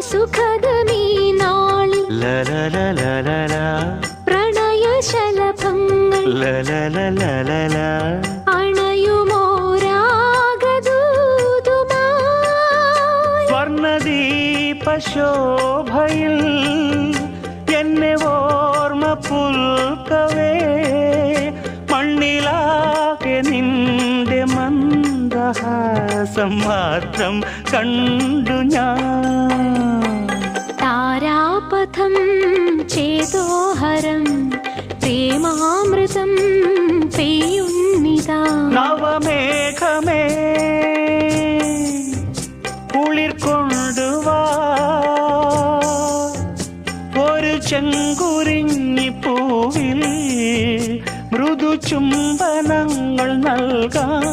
സുഖദമീ നാളിൽ ലലലലലല. അണയുമോരാഗദൂതുമായി സ്വർണദീപശോഭയിൽ എന്നെ ഓർമ്മ പുൽക്കവേ. മണ്ണിലാകെ നിന്റെ മന്ദഹാസം മാത്രം കണ്ടു ഞാൻ. താരാപഥം ചേതോഹരം പ്രേമാമൃതം പെയ്യുന്നിതാ. നവമേഘമേ കുളിർ കൊണ്ടുവാ. ഒരു ചെങ്കുരിഞ്ഞ ചുംബനങ്ങൾ നൽകാൻ.